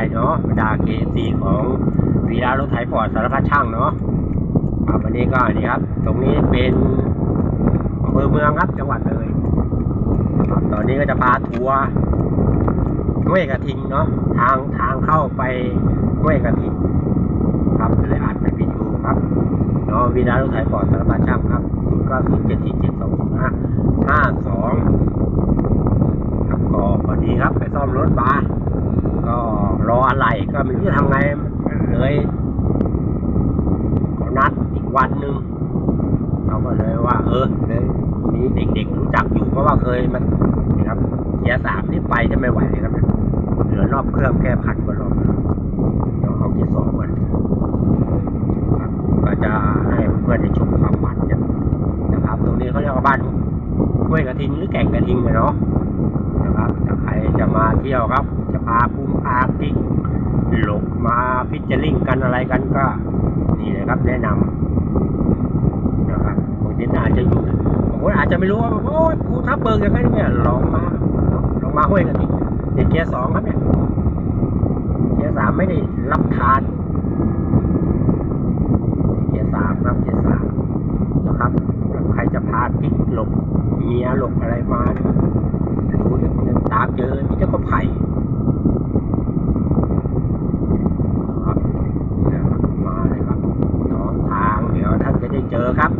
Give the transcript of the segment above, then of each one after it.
ายเนาะบรรดาเคซีของวีรารถไถฟอร์ดสารพัดช่างเนาะครับวันนี้ก็นี่ครับ ตรงนี้เป็นอำเภอเมืองครับจังหวัดเลยครับตอนนี้ก็จะพาทัวร์ห้วยกระทิงเนาะทางทางเข้าไปห้วยกระทิงครับเลยอัดเป็นวิดีโอครับเนาะวีรารถไถฟอร์ดสารพัดช่างครับก้าศูนย์เจ็ดสี่เจ็ดสองศูนย์ห้าห้าสองครับก็พอดีครับไปซ่อมรถมา ก็รออะไรก็ไม่รู้จะทำไงเลยก็นัดอีกวันหนึ่งเราก็เลยว่า เออเลยมีเด็กๆรู้จักอยู่เพราะว่าเคยมันนี่ครับเกียร์สามนี่ไปจะไม่ไหวเลยครับเหลือรอบเครื่องแค่พันกว่ารอบแล้วต้องเอาเกียร์สองก่อนครับก็จะให้เพื่อนๆได้ชมความมันกันนะครับ ตรงนี้เขาเรียกว่าบ้านห้วยกระทิงหรือแก่งกระทิงเลยเนาะนะครับถ้าใครจะมาเที่ยวครับ จะพาปุมพากิกหลบมาฟิชเจอริงกันอะไรกันก็ นี่เลยครับแนะนำนะครับบางทีอาจจะอยู่บางคนอาจจะไม่รู้ว่าโอ้ยภูทับเบิกอย่างนั้นเนี่ยลองมาลองมาห้วยกันทีเด็กเกียร์สองครับเนี่ยเกียร์สามไม่ได้รับทานเกียร์สามครับเกียร์สามนะครับใครจะพากิ๊กหลบเมียหลบอะไรมาเนี่ยดูเนี่ยมันตามเจอมีเจ้าก็ไผ่นะครับเนี่ยมาเลยครับน้องทางเดี๋ยวท่านจะ ได้เจอครับ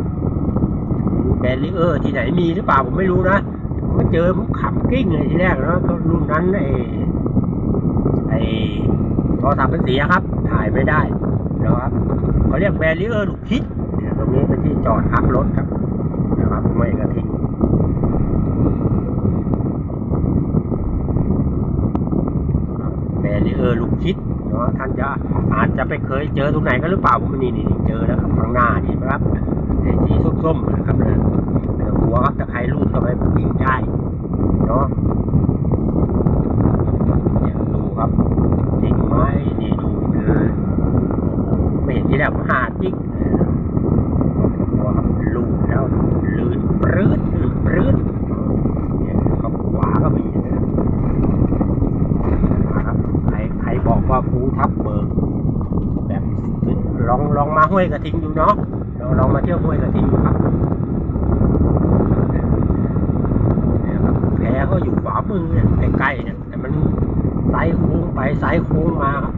แบรลิเออร์ที่ไหนมีหรือเปล่าผมไม่รู้นะผมก็เจอผมขำกิ้งเลยทีแรกแล้วก็รุ่นนั้นไอ้ไอ้โทรศัพท์มันเสียครับ ถ่ายไม่ได้นะครับเขาเรียกแบรลิเออร์ลูกคิดเนี่ยตรงนี้เป็นที่จอดพักรถครับนะครับไม่กระทิ้งแบรีเออร์ลูกคิด เนาะท่านจะอาจจะไปเคยเจอตรงไหนกันหรือเปล่าผมนี่นี่เจอแล้วครับข้างหน้านี่นะครับไอ้สีส้มๆนะครับนะไม่ต้องกลัวครับถ้าใครรูดเข้าไปยิงได้เนาะเนี่ยดูครับกิ่งไม้นี่ดูเป็นไม่เห็นที่แรกผมหาจิ้งกลัวครับลูดแล้วลื่นปรื้ดลื่นปรื้ดเนี่ยครับขวาก็มีนะ นะครับใครใครบอก ว่าภูทับเบิกแบบลองลองมาห้วยกระทิงดูเนาะลองลองมาเที่ยวห้วยกระทิงดูครับเนี่ยครับแพก็อยู่ขวามือเนี่ยใกล้ๆเนี่ยแต่มันสายโค้งไปสายโค้งมาครับ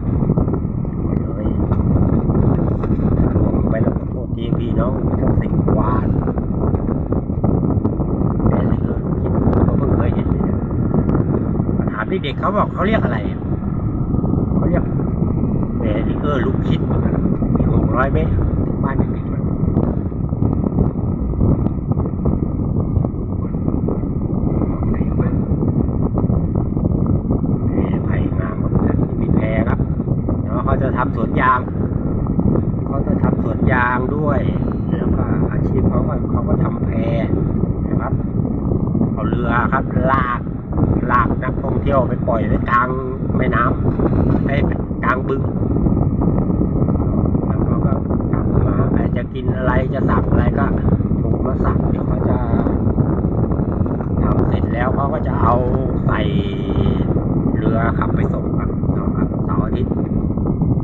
เลยถ้าลงไปแล้วก็โทษทีพี่น้องสิบกว่าแต่นี่คือคิดก็เพิ่งเคยเห็นเลยเนี่ยถามเด็กๆเขาบอกเขาเรียกอะไรอะเขาเรียก แบรีเออลูกคิดมือนกันมีหกร้อยเมตรถึงบ้านเด็กๆมันไหนวะแพไผ่งามครับอันนี้มีแพครับเนาะเขาจะทำสวนยางเขาจะทำสวนยางด้วยแล้วก็อาชีพเขาก็เขาก็ทำแพนะครับ เอาเรือครับลากลากนัก เที่ยวไปปล่อยไว้กลางแม่น้ำไอ้กลางบึงแล้วเขาก็กลับมาใครจะกินอะไรจะสั่งอะไรก็โทรมาสั่งเดี๋ยวเขาจะทำเสร็จแล้วเขาก็จะเอาใส่เรือขับไปส่งครับเนาะครับเสาร์อาทิตย์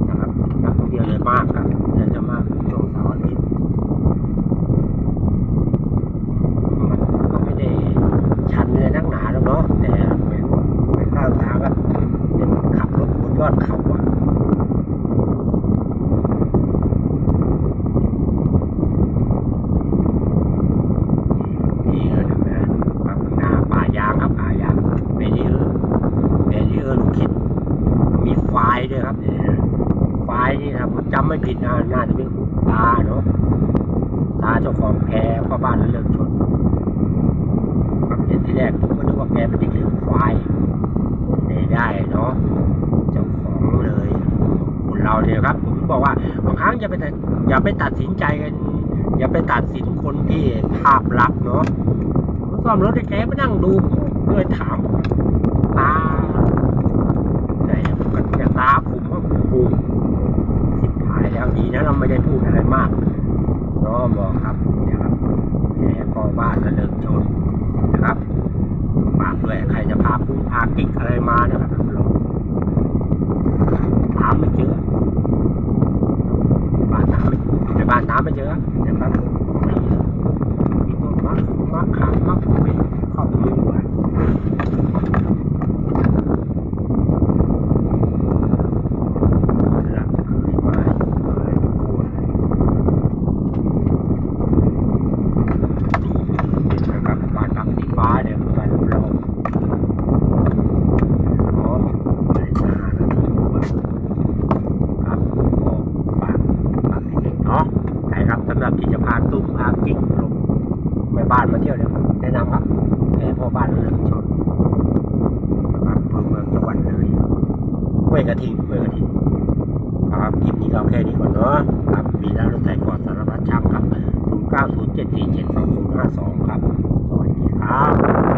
นะครับนักท่องเที่ยวเยอะมากครับเยอะจะมากช่วงเสาร์อาทิตย์มันก็ไม่ได้ ชันเลยนักหนาแล้วเนาะแต่ไม่รู้ว่าไปข้างทางก็เนี่ยมันขับรถบนยอดเขาอะนี่เออนะแม่ครับข้างหน้าป่ายางครับป่ายางเบรีเออร์เบรีเออร์ลูกคิด มีไฟล์ด้วยครับเนี่ยไฟล์นี่นะครับผมจำ ไม่ผิดนะน่าจะเป็นคุณตาเนาะตาเจ้าของแพรพ่อบ้านแล้วเลิกชนครับเห็นที่แรกผมก็นึกว่าแกเป็นเด็กเลี้ยงควายไม่ได้เนาะเจ้าของเลยคนเราเนี่ยครับ ผมบอกว่าบางครั้งอย่าไปตัดอย่าไปตัดสินใจกัน อย่าไปตัดสินคนที่ภาพลักษณ์เนาะผมซ่อมรถให้แกไปนั่งดูผมเลยถามตาไหนผมก็เนี่ตาผมว่าโดีนะเราไม่ได้พูดอะไรมากก็บอกครับนะครับแหมพอบ้านระเลิกชนนะครับฝากด้วยใครจะพากุ้งพากิ๊กอะไรมานะครับลองถามไม่เจอบ้านน้ำไม่ปบ้านน้ำไม่เจอ นี่ยแนะนำครับแอร์พ่อบ้านเรืองชนนะครับอำเภอเมืองจังหวัดเลยห้วยกระทิงห้วยกระทิงครับคลิปนี้เราแค่นี้ก่อนเนาะครับมีแล้วรถไฟฟอร์ดสารพัดช่างครับ0907472052 ครับ สวัสดีครับ